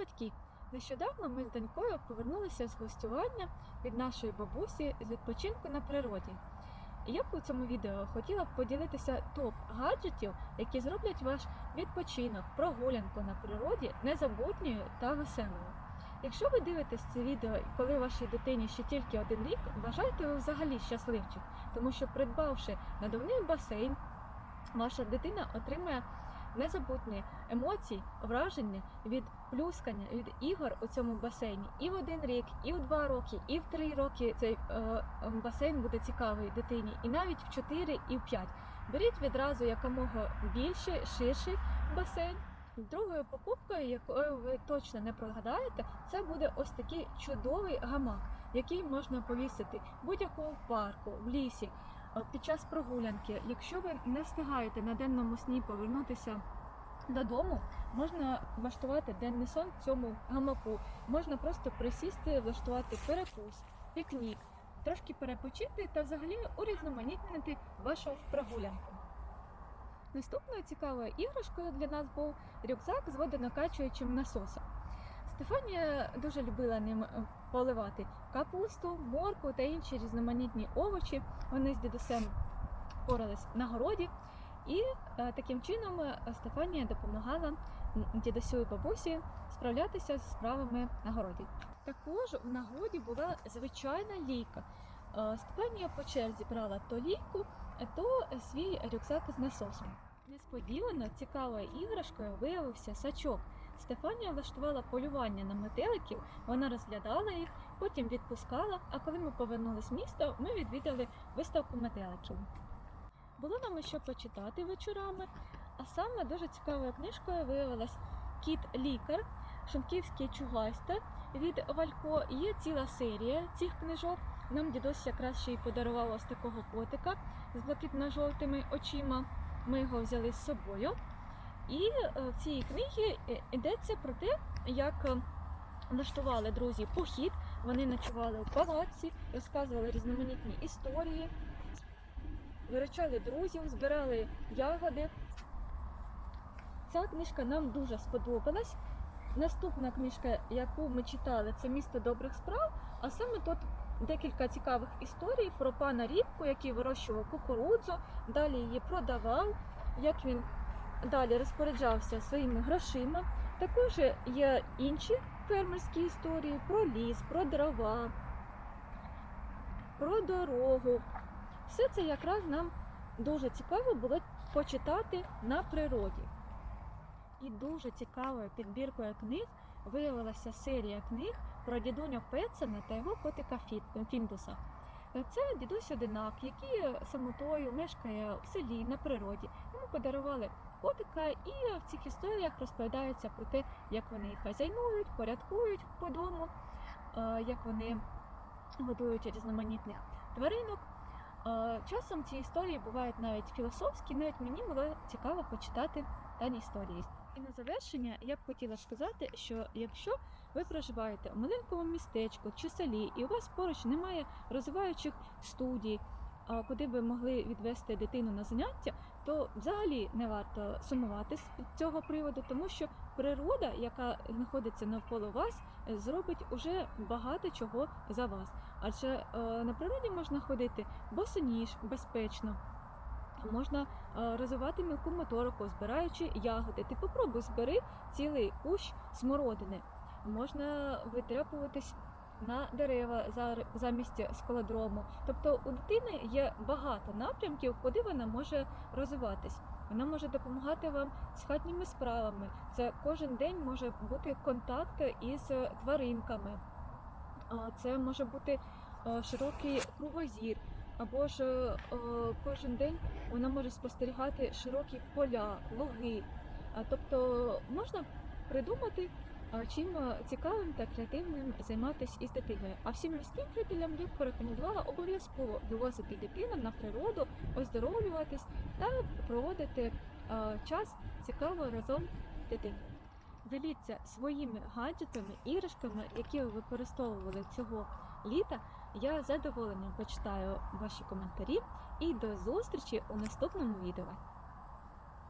батьки. Нещодавно ми з донькою повернулися з гостювання від нашої бабусі з відпочинку на природі. Я б у цьому відео хотіла б поділитися топ гаджетів, які зроблять ваш відпочинок, прогулянку на природі незабутньою та веселою. Якщо ви дивитесь це відео, коли вашій дитині ще тільки один рік, вважайте ви взагалі щасливчик, тому що придбавши надувний басейн, ваша дитина отримає незабутні емоції, враження від плюскання, від ігор у цьому басейні. І в один рік, і в два роки, і в три роки цей е, басейн буде цікавий дитині, і навіть в чотири і в п'ять. Беріть відразу якомога більший, ширший басейн. Другою покупкою, якою ви точно не прогадаєте, це буде ось такий чудовий гамак, який можна повісити будь-якому парку, в лісі, під час прогулянки. Якщо ви не встигаєте на денному сні повернутися додому, можна влаштувати денний сон в цьому гамаку. Можна просто присісти, влаштувати перекус, пікнік, трошки перепочити та взагалі урізноманітнити вашу прогулянку. Наступною цікавою іграшкою для нас був рюкзак з водонакачуючим насосом. Стефанія дуже любила ним е, поливати капусту, морку та інші різноманітні овочі. Вони з дідусем порались на городі, і е, таким чином е, Стефанія допомагала дідусю і бабусі справлятися з справами на городі. Також в нагоді була звичайна лійка. Стефанія по черзі брала то лійку, то свій рюкзак з насосом. Несподівано цікавою іграшкою виявився сачок. Стефанія влаштувала полювання на метеликів, вона розглядала їх, потім відпускала. А коли ми повернулись в місто, ми відвідали виставку метеликів. Було нам що почитати вечорами, а саме дуже цікавою книжкою виявилась Кіт лікар, Шумківський чугайстер від Валько. Є ціла серія цих книжок. Нам дідусь якраз ще й подарував ось такого котика з блакитно-жовтими очима. Ми його взяли з собою. І е, в цій книгі е, йдеться про те, як е, влаштували друзі похід. Вони ночували у палаці, розказували різноманітні історії, виручали друзів, збирали ягоди. Ця книжка нам дуже сподобалась. Наступна книжка, яку ми читали, це місто добрих справ. А саме тут декілька цікавих історій про пана Рібку, який вирощував кукурудзу, далі її продавав, як він далі розпоряджався своїми грошима. Також є інші фермерські історії про ліс, про дрова, про дорогу. Все це якраз нам дуже цікаво було почитати на природі. І дуже цікавою підбіркою книг виявилася серія книг про дідуню Петсена та його котика Фіндуса. Це дідусь одинак, який самотою мешкає в селі на природі. Йому подарували котика, і в цих історіях розповідається про те, як вони хазяйнують, порядкують по дому, е, як вони годують різноманітних тваринок. Е, Часом ці історії бувають навіть філософські, навіть мені було цікаво почитати дані історії. І на завершення я б хотіла сказати, що якщо ви проживаєте у маленькому містечку чи селі, і у вас поруч немає розвиваючих студій, куди би могли відвести дитину на заняття, то взагалі не варто сумувати з цього приводу, тому що природа, яка знаходиться навколо вас, е, зробить уже багато чого за вас. Адже е, на природі можна ходити босоніж, безпечно. Можна е, розвивати мілку моторику, збираючи ягоди. Ти попробуй збери цілий кущ смородини. Можна витряпуватись на дерева за- замість скалодрому. Тобто у дитини є багато напрямків, куди вона може розвиватись. Вона може допомагати вам з хатніми справами. Це кожен день може бути контакт із тваринками. Це може бути е, широкий кругозір. Або ж е, кожен день вона може спостерігати широкі поля, луги. Тобто можна придумати, чим е, цікавим та креативним займатися із дитиною. А всім міським жителям я порекомендувала обов'язково вивозити дитину на природу, оздоровлюватись та проводити е, час цікаво разом з дитиною. Діліться своїми гаджетами, іграшками, які ви використовували цього літа. Я задоволенням почитаю ваші коментарі і до зустрічі у наступному відео.